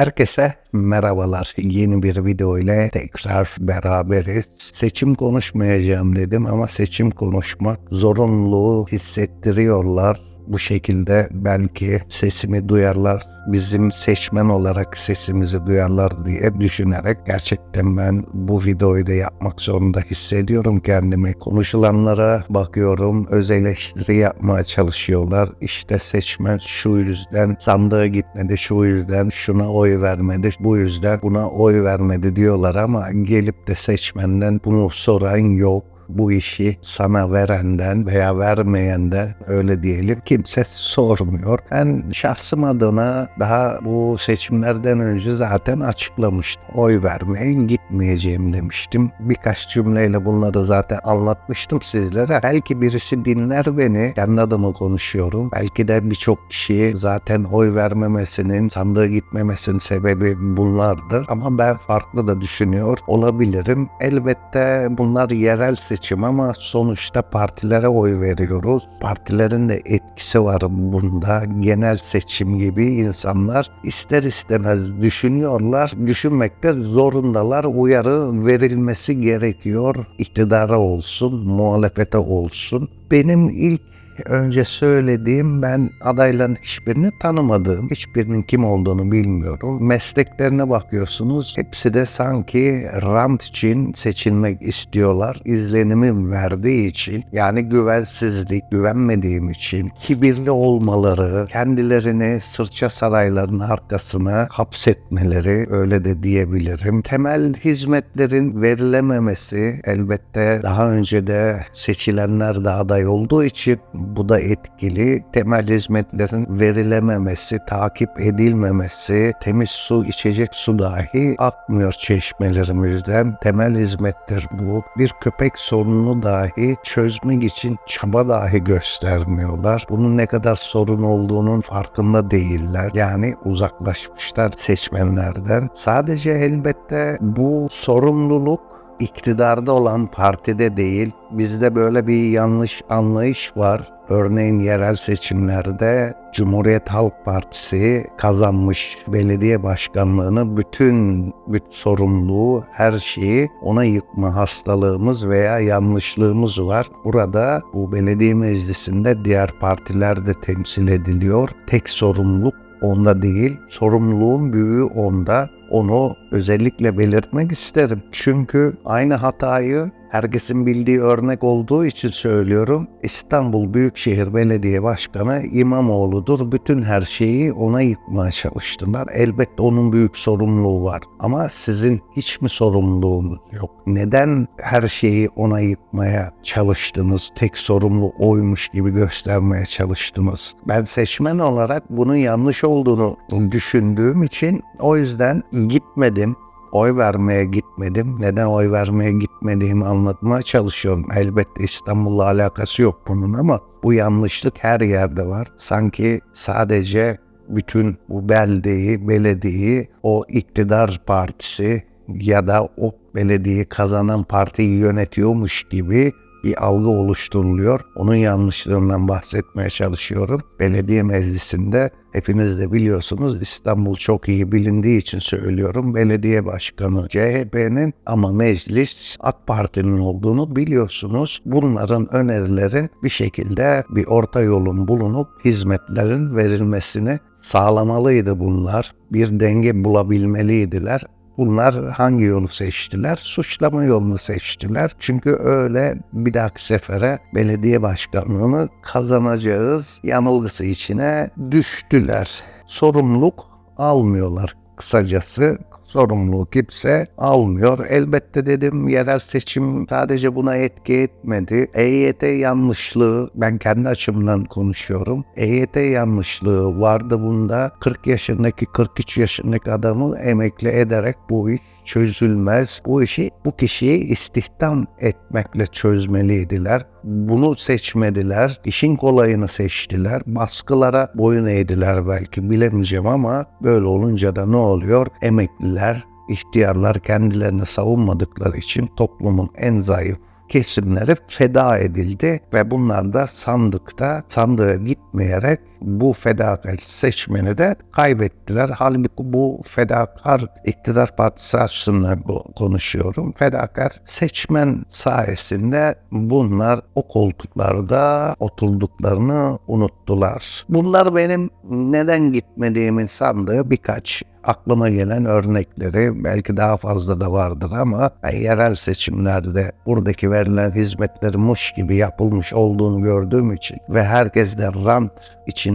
Herkese merhabalar. Yeni bir video ile tekrar beraberiz. Seçim konuşmayacağım dedim ama seçim konuşmak zorunluluğu hissettiriyorlar. Bu şekilde belki sesimi duyarlar, bizim seçmen olarak sesimizi duyarlar diye düşünerek gerçekten ben bu videoyu da yapmak zorunda hissediyorum kendimi. Konuşulanlara bakıyorum, öz eleştiri yapmaya çalışıyorlar. İşte seçmen şu yüzden sandığa gitmedi, şu yüzden şuna oy vermedi, bu yüzden buna oy vermedi diyorlar ama gelip de seçmenden bunu soran yok bu işi sana verenden veya vermeyenden öyle diyelim kimse sormuyor. Ben şahsım adına daha bu seçimlerden önce zaten açıklamıştım. Oy vermeye gitmeyeceğim demiştim. Birkaç cümleyle bunları zaten anlatmıştım sizlere. Belki birisi dinler beni. Kendi adıma konuşuyorum. Belki de birçok kişi zaten oy vermemesinin, sandığa gitmemesinin sebebi bunlardır. Ama ben farklı da düşünüyor olabilirim. Elbette bunlar yerel seçim seçim ama sonuçta partilere oy veriyoruz. Partilerin de etkisi var bunda. Genel seçim gibi insanlar ister istemez düşünüyorlar. Düşünmekte zorundalar. Uyarı verilmesi gerekiyor. İktidara olsun, muhalefete olsun. Benim ilk önce söylediğim ben adayların hiçbirini tanımadığım, hiçbirinin kim olduğunu bilmiyorum. Mesleklerine bakıyorsunuz. Hepsi de sanki rant için seçilmek istiyorlar. İzlenimi verdiği için yani güvensizlik, güvenmediğim için kibirli olmaları, kendilerini sırça sarayların arkasına hapsetmeleri öyle de diyebilirim. Temel hizmetlerin verilememesi elbette daha önce de seçilenler de aday olduğu için bu da etkili. Temel hizmetlerin verilememesi, takip edilmemesi, temiz su, içecek su dahi akmıyor çeşmelerimizden. Temel hizmettir bu. Bir köpek sorununu dahi çözmek için çaba dahi göstermiyorlar. Bunun ne kadar sorun olduğunun farkında değiller. Yani uzaklaşmışlar seçmenlerden. Sadece elbette bu sorumluluk iktidarda olan partide değil, bizde böyle bir yanlış anlayış var. Örneğin yerel seçimlerde Cumhuriyet Halk Partisi kazanmış belediye başkanlığını bütün, bütün sorumluluğu, her şeyi ona yıkma hastalığımız veya yanlışlığımız var. Burada bu belediye meclisinde diğer partiler de temsil ediliyor. Tek sorumluluk onda değil, sorumluluğun büyüğü onda. Onu özellikle belirtmek isterim. Çünkü aynı hatayı herkesin bildiği örnek olduğu için söylüyorum. İstanbul Büyükşehir Belediye Başkanı İmamoğlu'dur. Bütün her şeyi ona yıkmaya çalıştılar. Elbette onun büyük sorumluluğu var. Ama sizin hiç mi sorumluluğunuz yok? Neden her şeyi ona yıkmaya çalıştınız? Tek sorumlu oymuş gibi göstermeye çalıştınız. Ben seçmen olarak bunun yanlış olduğunu düşündüğüm için o yüzden gitmedim oy vermeye gitmedim. Neden oy vermeye gitmediğimi anlatmaya çalışıyorum. Elbette İstanbul'la alakası yok bunun ama bu yanlışlık her yerde var. Sanki sadece bütün bu beldeyi, belediyeyi o iktidar partisi ya da o belediyeyi kazanan partiyi yönetiyormuş gibi bir algı oluşturuluyor. Onun yanlışlığından bahsetmeye çalışıyorum. Belediye meclisinde hepiniz de biliyorsunuz İstanbul çok iyi bilindiği için söylüyorum. Belediye başkanı CHP'nin ama meclis AK Parti'nin olduğunu biliyorsunuz. Bunların önerilerin bir şekilde bir orta yolun bulunup hizmetlerin verilmesini sağlamalıydı bunlar. Bir denge bulabilmeliydiler. Bunlar hangi yolu seçtiler? Suçlama yolunu seçtiler. Çünkü öyle bir dahaki sefere belediye başkanlığını kazanacağız yanılgısı içine düştüler. Sorumluluk almıyorlar kısacası sorumluluğu kimse almıyor. Elbette dedim yerel seçim sadece buna etki etmedi. EYT yanlışlığı ben kendi açımdan konuşuyorum. EYT yanlışlığı vardı bunda. 40 yaşındaki 43 yaşındaki adamı emekli ederek bu iş çözülmez. Bu işi bu kişiyi istihdam etmekle çözmeliydiler. Bunu seçmediler. İşin kolayını seçtiler. Baskılara boyun eğdiler belki bilemeyeceğim ama böyle olunca da ne oluyor? Emekliler, ihtiyarlar kendilerini savunmadıkları için toplumun en zayıf kesimleri feda edildi ve bunlar da sandıkta sandığa git gitmeyerek bu fedakar seçmeni de kaybettiler. Halbuki bu fedakar iktidar partisi açısından konuşuyorum. Fedakar seçmen sayesinde bunlar o koltuklarda oturduklarını unuttular. Bunlar benim neden gitmediğimi sandığı birkaç aklıma gelen örnekleri belki daha fazla da vardır ama ben yerel seçimlerde buradaki verilen hizmetleri muş gibi yapılmış olduğunu gördüğüm için ve herkes de rant için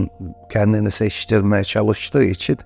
kendini seçtirmeye çalıştığı için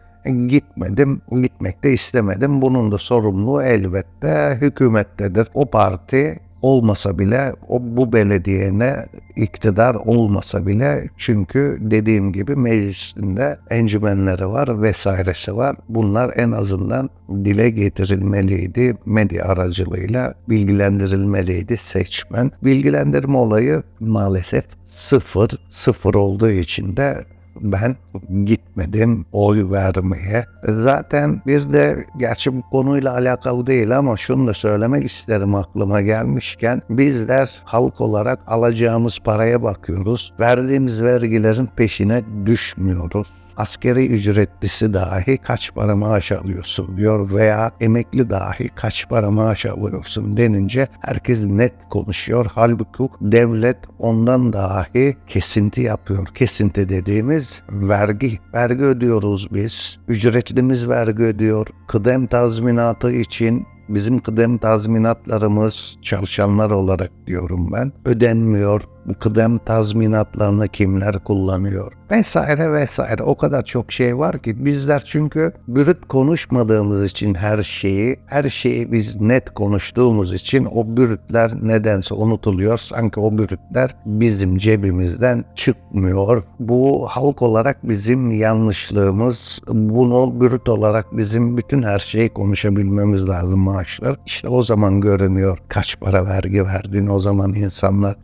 gitmedim, gitmek de istemedim. Bunun da sorumluluğu elbette hükümettedir. O parti olmasa bile o bu belediyene iktidar olmasa bile çünkü dediğim gibi meclisinde encümenleri var vesairesi var. Bunlar en azından dile getirilmeliydi. Medya aracılığıyla bilgilendirilmeliydi seçmen. Bilgilendirme olayı maalesef sıfır. Sıfır olduğu için de ben gitmedim oy vermeye. Zaten bir de gerçi bu konuyla alakalı değil ama şunu da söylemek isterim aklıma gelmişken bizler halk olarak alacağımız paraya bakıyoruz. Verdiğimiz vergilerin peşine düşmüyoruz. Askeri ücretlisi dahi kaç para maaş alıyorsun diyor veya emekli dahi kaç para maaş alıyorsun denince herkes net konuşuyor. Halbuki devlet ondan dahi kesinti yapıyor. Kesinti dediğimiz vergi. Vergi ödüyoruz biz. Ücretlimiz vergi ödüyor. Kıdem tazminatı için bizim kıdem tazminatlarımız çalışanlar olarak diyorum ben ödenmiyor. Kıdem tazminatlarını kimler kullanıyor? Vesaire vesaire. O kadar çok şey var ki bizler çünkü bürüt konuşmadığımız için her şeyi, her şeyi biz net konuştuğumuz için o bürütler nedense unutuluyor. Sanki o bürütler bizim cebimizden çıkmıyor. Bu halk olarak bizim yanlışlığımız. Bunu bürüt olarak bizim bütün her şeyi konuşabilmemiz lazım maaşlar. İşte o zaman görünüyor kaç para vergi verdiğini. O zaman insanlar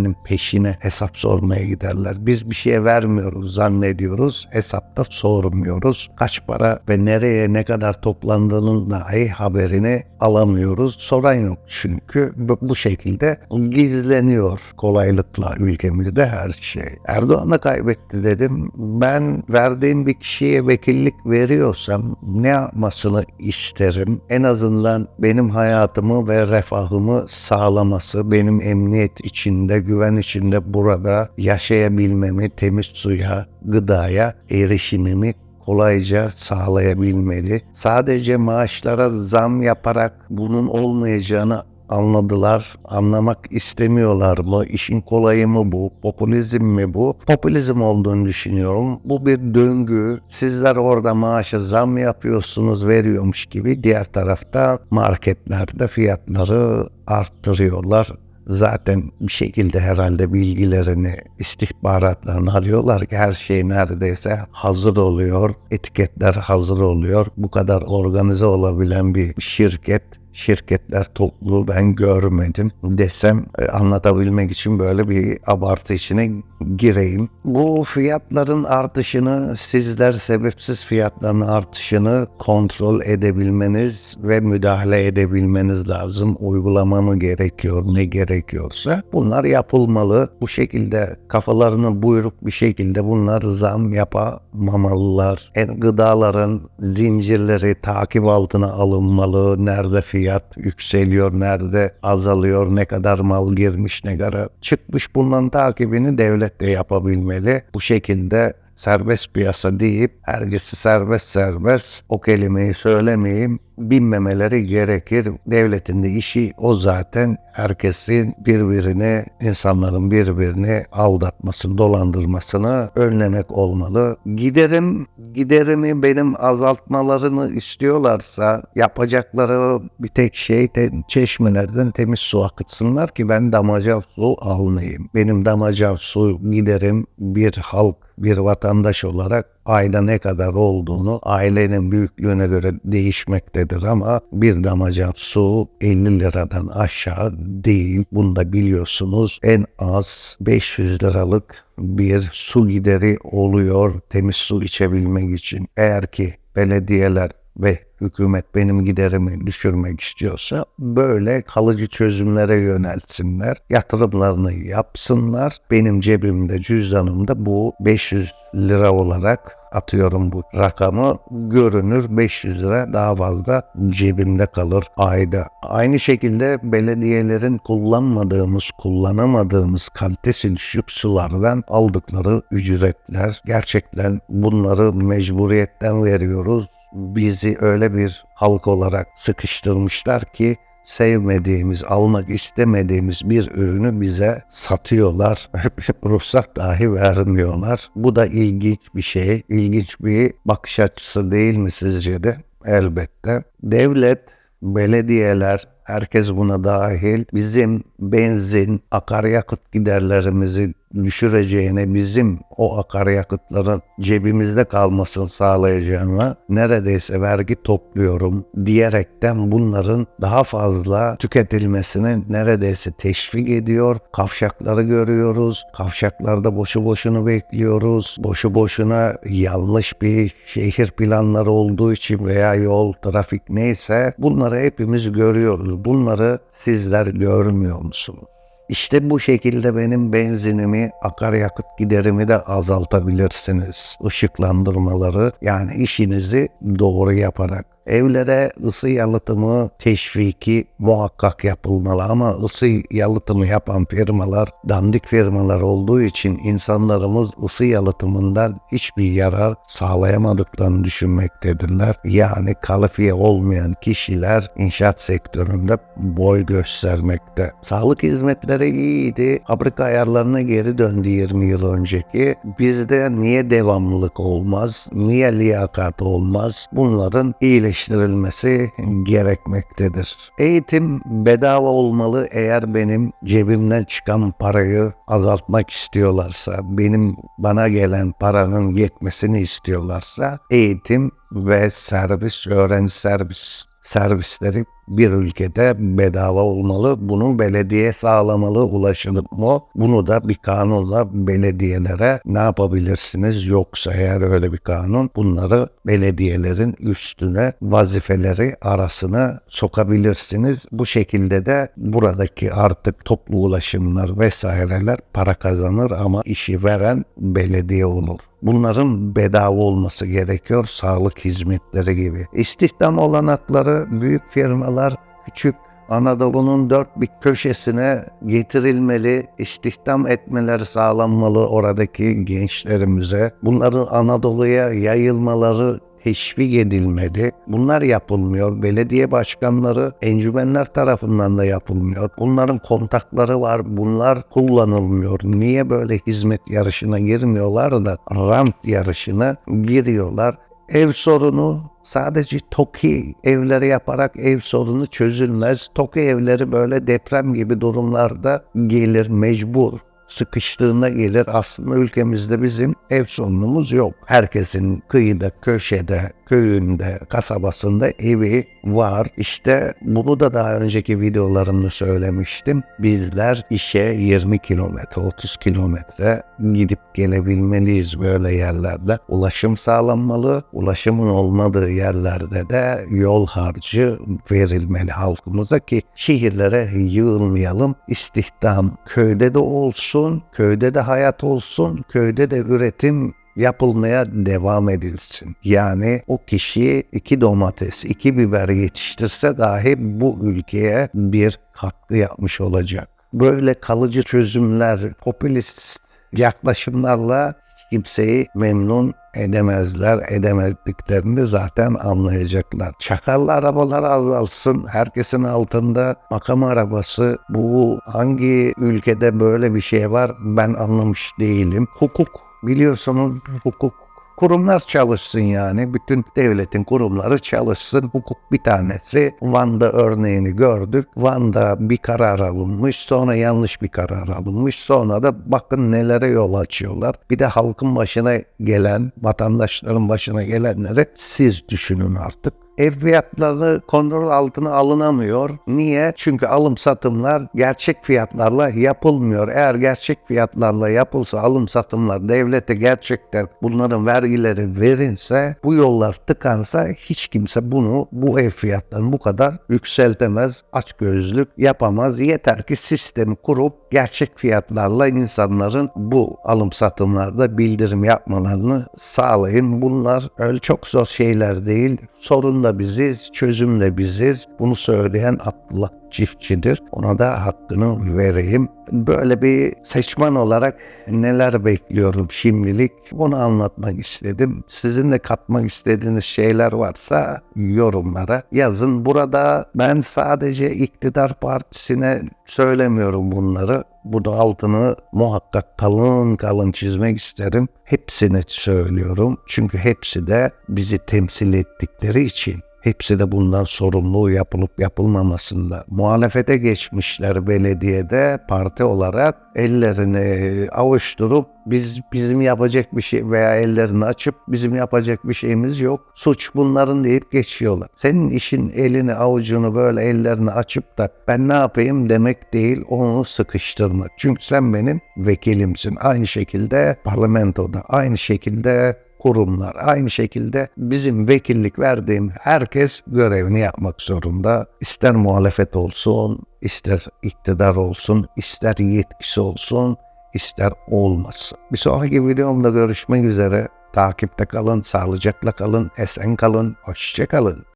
vergilerinin peşine hesap sormaya giderler. Biz bir şeye vermiyoruz zannediyoruz. Hesapta sormuyoruz. Kaç para ve nereye ne kadar toplandığının dahi haberini alamıyoruz. Soran yok çünkü bu, şekilde gizleniyor kolaylıkla ülkemizde her şey. Erdoğan da kaybetti dedim. Ben verdiğim bir kişiye vekillik veriyorsam ne yapmasını isterim? En azından benim hayatımı ve refahımı sağlaması, benim emniyet içinde, güven içinde burada yaşayabilmemi, temiz suya, gıdaya erişimimi kolayca sağlayabilmeli. Sadece maaşlara zam yaparak bunun olmayacağını anladılar. Anlamak istemiyorlar mı? İşin kolayı mı bu? Popülizm mi bu? Popülizm olduğunu düşünüyorum. Bu bir döngü. Sizler orada maaşa zam yapıyorsunuz, veriyormuş gibi diğer tarafta marketlerde fiyatları arttırıyorlar zaten bir şekilde herhalde bilgilerini, istihbaratlarını alıyorlar ki her şey neredeyse hazır oluyor. Etiketler hazır oluyor. Bu kadar organize olabilen bir şirket şirketler topluluğu ben görmedim desem e, anlatabilmek için böyle bir abartı içine gireyim. Bu fiyatların artışını sizler sebepsiz fiyatların artışını kontrol edebilmeniz ve müdahale edebilmeniz lazım. Uygulama mı gerekiyor ne gerekiyorsa bunlar yapılmalı. Bu şekilde kafalarını buyruk bir şekilde bunlar zam yapamamalılar. En gıdaların zincirleri takip altına alınmalı. Nerede fiyat yükseliyor, nerede azalıyor, ne kadar mal girmiş, ne kadar çıkmış bunların takibini devlet de yapabilmeli. Bu şekilde serbest piyasa deyip herkesi serbest serbest o kelimeyi söylemeyeyim binmemeleri gerekir. Devletin de işi o zaten herkesin birbirini, insanların birbirini aldatmasını, dolandırmasını önlemek olmalı. Giderim, giderimi benim azaltmalarını istiyorlarsa yapacakları bir tek şey te- çeşmelerden temiz su akıtsınlar ki ben damacav su almayayım. Benim damacav su giderim bir halk bir vatandaş olarak ayda ne kadar olduğunu ailenin büyüklüğüne göre değişmektedir ama bir damacan su 50 liradan aşağı değil. Bunu da biliyorsunuz en az 500 liralık bir su gideri oluyor temiz su içebilmek için. Eğer ki belediyeler ve hükümet benim giderimi düşürmek istiyorsa böyle kalıcı çözümlere yönelsinler. Yatırımlarını yapsınlar. Benim cebimde, cüzdanımda bu 500 lira olarak atıyorum bu rakamı görünür 500 lira daha fazla cebimde kalır ayda. Aynı şekilde belediyelerin kullanmadığımız, kullanamadığımız kalitesi düşük sulardan aldıkları ücretler gerçekten bunları mecburiyetten veriyoruz. Bizi öyle bir halk olarak sıkıştırmışlar ki sevmediğimiz, almak istemediğimiz bir ürünü bize satıyorlar. Ruhsat dahi vermiyorlar. Bu da ilginç bir şey, ilginç bir bakış açısı değil mi sizce de? Elbette. Devlet, belediyeler, herkes buna dahil bizim benzin, akaryakıt giderlerimizi düşüreceğine bizim o akaryakıtların cebimizde kalmasını sağlayacağına neredeyse vergi topluyorum diyerekten bunların daha fazla tüketilmesini neredeyse teşvik ediyor. Kavşakları görüyoruz. Kavşaklarda boşu boşuna bekliyoruz. Boşu boşuna yanlış bir şehir planları olduğu için veya yol, trafik neyse bunları hepimiz görüyoruz. Bunları sizler görmüyor musunuz? İşte bu şekilde benim benzinimi, akaryakıt giderimi de azaltabilirsiniz. Işıklandırmaları yani işinizi doğru yaparak. Evlere ısı yalıtımı teşviki muhakkak yapılmalı ama ısı yalıtımı yapan firmalar dandik firmalar olduğu için insanlarımız ısı yalıtımından hiçbir yarar sağlayamadıklarını düşünmektedirler. Yani kalifiye olmayan kişiler inşaat sektöründe boy göstermekte. Sağlık hizmetleri iyiydi. Fabrika ayarlarına geri döndü 20 yıl önceki. Bizde niye devamlılık olmaz? Niye liyakat olmaz? Bunların iyileştirilmesi geliştirilmesi gerekmektedir. Eğitim bedava olmalı eğer benim cebimden çıkan parayı azaltmak istiyorlarsa, benim bana gelen paranın yetmesini istiyorlarsa eğitim ve servis, öğrenci servis servisleri bir ülkede bedava olmalı. Bunu belediye sağlamalı ulaşılımı. Bunu da bir kanunla belediyelere ne yapabilirsiniz? Yoksa eğer öyle bir kanun bunları belediyelerin üstüne vazifeleri arasına sokabilirsiniz. Bu şekilde de buradaki artık toplu ulaşımlar vesaireler para kazanır ama işi veren belediye olur. Bunların bedava olması gerekiyor sağlık hizmetleri gibi. İstihdam olanakları büyük firmalar küçük Anadolu'nun dört bir köşesine getirilmeli, istihdam etmeleri sağlanmalı oradaki gençlerimize. Bunların Anadolu'ya yayılmaları teşvik edilmeli. Bunlar yapılmıyor. Belediye başkanları encümenler tarafından da yapılmıyor. Bunların kontakları var. Bunlar kullanılmıyor. Niye böyle hizmet yarışına girmiyorlar da rant yarışına giriyorlar? Ev sorunu sadece TOKİ evleri yaparak ev sorunu çözülmez. TOKİ evleri böyle deprem gibi durumlarda gelir mecbur sıkıştığında gelir. Aslında ülkemizde bizim ev sorunumuz yok. Herkesin kıyıda, köşede, köyünde, kasabasında evi var. İşte bunu da daha önceki videolarımda söylemiştim. Bizler işe 20 kilometre, 30 kilometre gidip gelebilmeliyiz böyle yerlerde. Ulaşım sağlanmalı. Ulaşımın olmadığı yerlerde de yol harcı verilmeli halkımıza ki şehirlere yığılmayalım. İstihdam köyde de olsun, köyde de hayat olsun, köyde de üretim yapılmaya devam edilsin. Yani o kişi iki domates, iki biber yetiştirse dahi bu ülkeye bir katkı yapmış olacak. Böyle kalıcı çözümler, popülist yaklaşımlarla kimseyi memnun edemezler. Edemediklerini zaten anlayacaklar. Çakarlı arabalar azalsın. Herkesin altında makam arabası. Bu hangi ülkede böyle bir şey var ben anlamış değilim. Hukuk biliyorsunuz hukuk kurumlar çalışsın yani. Bütün devletin kurumları çalışsın. Hukuk bir tanesi. Van'da örneğini gördük. Van'da bir karar alınmış. Sonra yanlış bir karar alınmış. Sonra da bakın nelere yol açıyorlar. Bir de halkın başına gelen, vatandaşların başına gelenleri siz düşünün artık. Ev fiyatları kontrol altına alınamıyor. Niye? Çünkü alım satımlar gerçek fiyatlarla yapılmıyor. Eğer gerçek fiyatlarla yapılsa alım satımlar devlete gerçekten bunların vergileri verilse bu yollar tıkansa hiç kimse bunu bu ev fiyatlarını bu kadar yükseltemez. Açgözlük yapamaz. Yeter ki sistemi kurup gerçek fiyatlarla insanların bu alım satımlarda bildirim yapmalarını sağlayın. Bunlar öyle çok zor şeyler değil. Sorun da biziz, çözüm de biziz. Bunu söyleyen Abdullah Çiftçidir. Ona da hakkını vereyim. Böyle bir seçmen olarak neler bekliyorum şimdilik onu anlatmak istedim. Sizin de katmak istediğiniz şeyler varsa yorumlara yazın. Burada ben sadece iktidar partisine söylemiyorum bunları. Burada altını muhakkak kalın kalın çizmek isterim. Hepsini söylüyorum. Çünkü hepsi de bizi temsil ettikleri için Hepsi de bundan sorumlu yapılıp yapılmamasında. Muhalefete geçmişler belediyede parti olarak ellerini avuşturup biz bizim yapacak bir şey veya ellerini açıp bizim yapacak bir şeyimiz yok. Suç bunların deyip geçiyorlar. Senin işin elini avucunu böyle ellerini açıp da ben ne yapayım demek değil onu sıkıştırmak. Çünkü sen benim vekilimsin. Aynı şekilde parlamentoda aynı şekilde kurumlar aynı şekilde bizim vekillik verdiğim herkes görevini yapmak zorunda. İster muhalefet olsun, ister iktidar olsun, ister yetkisi olsun, ister olmasın. Bir sonraki videomda görüşmek üzere. Takipte kalın, sağlıcakla kalın, esen kalın, hoşça kalın.